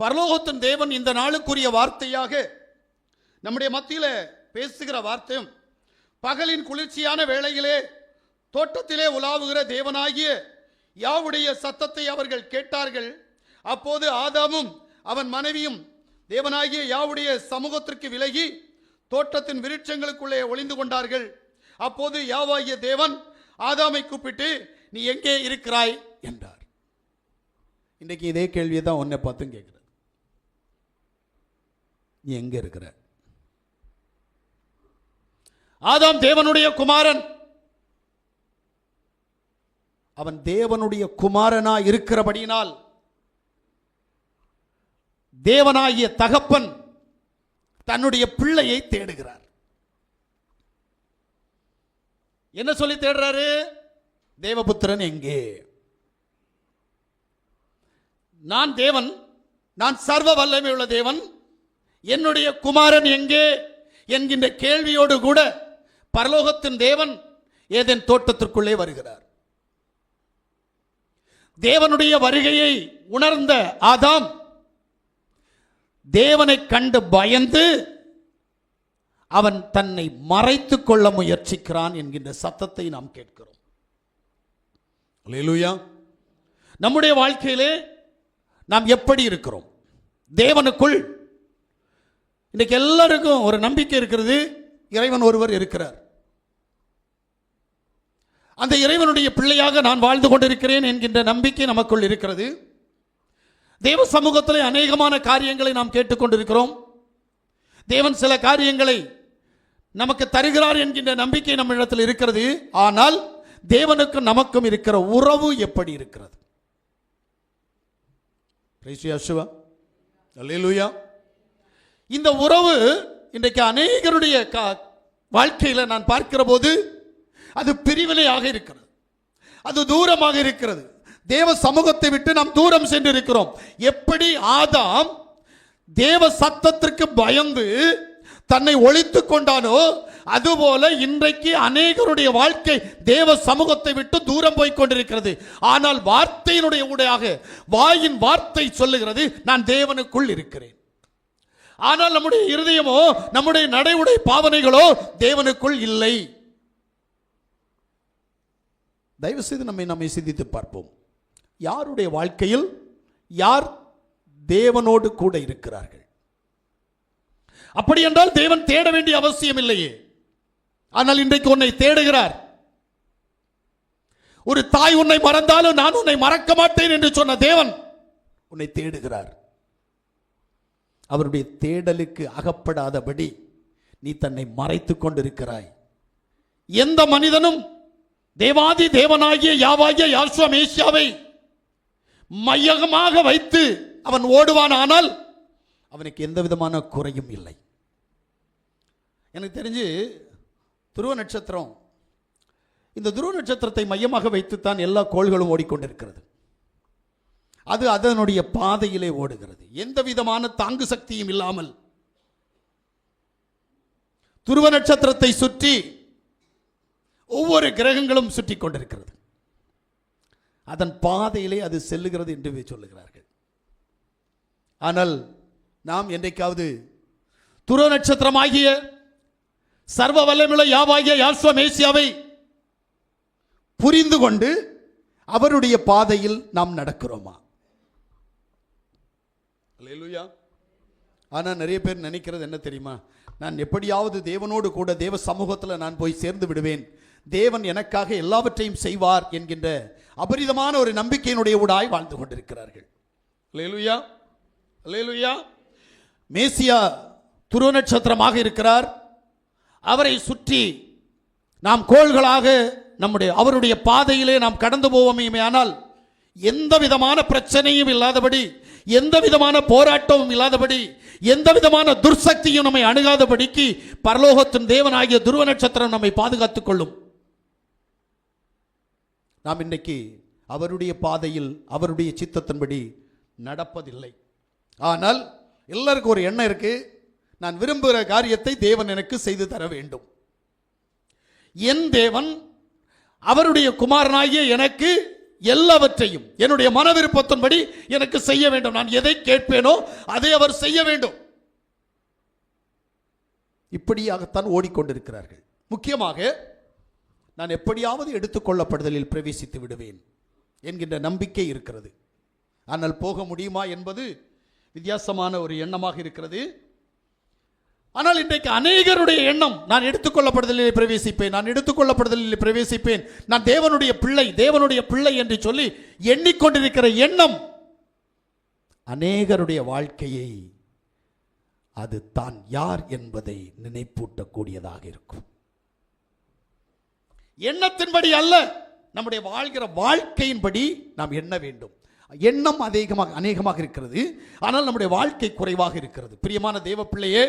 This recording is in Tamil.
பரலோகத்தின் தேவன் இந்த நாளுக்குரிய வார்த்தையாக நம்முடைய மத்தியில் பேசுகிற வார்த்தையும் பகலின் குளிர்ச்சியான வேளையிலே தோட்டத்திலே உலாவுகிற தேவனாகிய யாவுடைய சத்தத்தை அவர்கள் கேட்டார்கள். அப்போது ஆதாமும் அவன் மனைவியும் தேவனாகிய யாவுடைய சமூகத்திற்கு விலகி தோட்டத்தின் விருட்சங்களுக்குள்ளே ஒளிந்து கொண்டார்கள். அப்போது யாவாகிய தேவன் ஆதாமை கூப்பிட்டு நீ எங்கே இருக்கிறாய்? என்றார். இன்றைக்கு இதே கேள்வியை தான் உன்னை பார்த்தும் கேட்குறேன். நீ எங்க இருக்கிற? ஆதாம் தேவனுடைய குமாரன். அவன் தேவனுடைய குமாரனா இருக்கிறபடியினால் தேவனாகிய தகப்பன் தன்னுடைய பிள்ளையை தேடுகிறார். என்ன சொல்லி தேடுறாரு? தேவபுத்திரன் எங்கே? நான் தேவன் நான் சர்வ வல்லமை உள்ள தேவன் என்னுடைய குமாரன் எங்கே என்கின்ற கேள்வியோடு கூட பரலோகத்தின் தேவன் ஏதேன் தோட்டத்திற்குள்ளே வருகிறார். தேவனுடைய வருகையை உணர்ந்த ஆதாம் தேவனை கண்டு பயந்து அவன் தன்னை மறைத்துக் கொள்ள முயற்சிக்கிறான் என்கின்ற சத்தத்தை நாம் கேட்கிறோம். நம்முடைய வாழ்க்கையிலே நாம் எப்படி இருக்கிறோம்? தேவனுக்குள் இன்னைக்கு எல்லாருக்கும் ஒரு நம்பிக்கை இருக்கிறது இறைவன் ஒருவர் இருக்கிறார். அந்த இறைவனுடைய பிள்ளையாக நான் வாழ்ந்து கொண்டிருக்கிறேன் என்கின்ற நம்பிக்கை நமக்குள் இருக்கிறது. தேவ சமூகத்தில் அநேகமான காரியங்களை நாம் கேட்டுக்கொண்டிருக்கிறோம் தேவன் சில காரியங்களை நமக்கு தருகிறார் என்கின்ற நம்பிக்கை நம்மிடத்தில் இருக்கிறது. ஆனால் தேவனுக்கும் நமக்கும் இருக்கிற உறவு எப்படி இருக்கிறது? அல்லேலூயா இந்த உறவு இன்றைக்கு அநேகருடைய கா- வாழ்க்கையில் நான் பார்க்கிற போது அது பிரிவினையாக இருக்கிறது. அது தூரமாக இருக்கிறது. தேவ சமூகத்தை விட்டு நாம் தூரம் சென்று இருக்கிறோம் எப்படி ஆதாம் தேவ சத்தத்திற்கு பயந்து தன்னை ஒழித்து கொண்டானோ அதுபோல இன்றைக்கு அநேகருடைய வாழ்க்கை தேவ சமூகத்தை விட்டு தூரம் போய் கொண்டிருக்கிறது. ஆனால் வார்த்தையினுடைய ஊடாக வாயின் வார்த்தை சொல்லுகிறது நான் தேவனுக்குள் இருக்கிறேன். ஆனால் நம்முடைய இருதயமோ நம்முடைய நடைமுறை பாவனைகளோ தேவனுக்குள் இல்லை. தயவு செய்து நம்மை நம்மை சிந்தித்து பார்ப்போம். யாருடைய வாழ்க்கையில் யார் தேவனோடு கூட இருக்கிறார்கள்? அப்படி என்றால் தேவன் தேட வேண்டிய அவசியம் இல்லையே. ஆனால் இன்றைக்கு உன்னை தேடுகிறார். ஒரு தாய் உன்னை மறந்தாலும் நான் உன்னை மறக்க மாட்டேன் என்று சொன்ன தேவன் உன்னை தேடுகிறார். அவருடைய தேடலுக்கு அகப்படாதபடி நீ தன்னை மறைத்து கொண்டிருக்கிறாய். எந்த மனிதனும் தேவாதி தேவனாகிய யாவாகிய யாஸ்வா மேசியாவை மையகமாக வைத்து அவன் ஓடுவான் ஆனால் அவனுக்கு எந்த விதமான குறையும் இல்லை. எனக்கு தெரிஞ்சு துருவ நட்சத்திரம் இந்த துருவ நட்சத்திரத்தை மையமாக வைத்துத்தான் எல்லா கோள்களும் ஓடிக்கொண்டிருக்கிறது. அது அதனுடைய பாதையிலே ஓடுகிறது. எந்த விதமான தாங்கு சக்தியும் இல்லாமல் துருவ நட்சத்திரத்தை சுற்றி ஒவ்வொரு கிரகங்களும் சுற்றி கொண்டிருக்கிறது. அதன் பாதையிலே அது செல்லுகிறது என்று சொல்லுகிறார்கள். ஆனால் நாம் என்றைக்காவது துருவ நட்சத்திரமாகிய சர்வ வல்லமுள்ள யாவாகிய யாஸ்வ மேசியாவை புரிந்து கொண்டு அவருடைய பாதையில் நாம் நடக்கிறோமா? அல்லேலூயா ஆனால் நிறைய பேர் நினைக்கிறது என்ன தெரியுமா? நான் எப்படியாவது தேவனோடு கூட தேவ சமூகத்தில் நான் போய் சேர்ந்து விடுவேன். தேவன் எனக்காக எல்லாவற்றையும் செய்வார் என்கின்ற அபரிதமான ஒரு நம்பிக்கையினுடைய ஊடாய் வாழ்ந்து கொண்டிருக்கிறார்கள். அல்லேலூயா அல்லேலூயா மேசியா துருவ நட்சத்திரமாக இருக்கிறார். அவரை சுற்றி நாம் கோள்களாக நம்முடைய அவருடைய பாதையிலே நாம் கடந்து போவோமே ஆனால் எந்த விதமான பிரச்சனையும் இல்லாதபடி எந்த விதமான போராட்டமும் இல்லாதபடி எந்த விதமான துர்சக்தியும் நம்மை அணுகாதபடிக்கு பரலோகத்தின் தேவனாகிய துருவ நட்சத்திரம் நம்மை பாதுகாத்துக் கொள்ளும். நாம் இன்னைக்கு அவருடைய பாதையில் அவருடைய சித்தத்தின்படி நடப்பதில்லை. ஆனால் எல்லாருக்கும் ஒரு எண்ணம் இருக்கு. நான் விரும்புகிற காரியத்தை தேவன் எனக்கு செய்து தர வேண்டும். என் தேவன் அவருடைய குமாரனாகிய எனக்கு எல்லாவற்றையும் என்னுடைய மன விருப்பத்தின்படி எனக்கு செய்ய வேண்டும். நான் எதை கேட்பேனோ அதை அவர் செய்ய வேண்டும். இப்படியாகத்தான் ஓடிக்கொண்டிருக்கிறார்கள். முக்கியமாக நான் எப்படியாவது எடுத்துக்கொள்ளப்படுதலில் பிரவேசித்து விடுவேன் என்கின்ற நம்பிக்கை இருக்கிறது. ஆனால் போக முடியுமா என்பது வித்தியாசமான ஒரு எண்ணமாக இருக்கிறது. ஆனால் இன்றைக்கு அநேகருடைய எண்ணம் நான் எடுத்துக்கொள்ளப்படுதலில் பிரவேசிப்பேன் நான் எடுத்துக்கொள்ளப்படுதலில் பிரவேசிப்பேன் நான் தேவனுடைய பிள்ளை தேவனுடைய பிள்ளை என்று சொல்லி எண்ணிக்கொண்டிருக்கிற எண்ணம் அநேகருடைய வாழ்க்கையை அது தான் யார் என்பதை நினைப்பூட்டக்கூடியதாக இருக்கும். எண்ணத்தின்படி அல்ல நம்முடைய வாழ்கிற வாழ்க்கையின்படி நாம் எண்ண வேண்டும். எண்ணம் அதிகமாக அநேகமாக இருக்கிறது ஆனால் நம்முடைய வாழ்க்கை குறைவாக இருக்கிறது. பிரியமான தேவ பிள்ளையே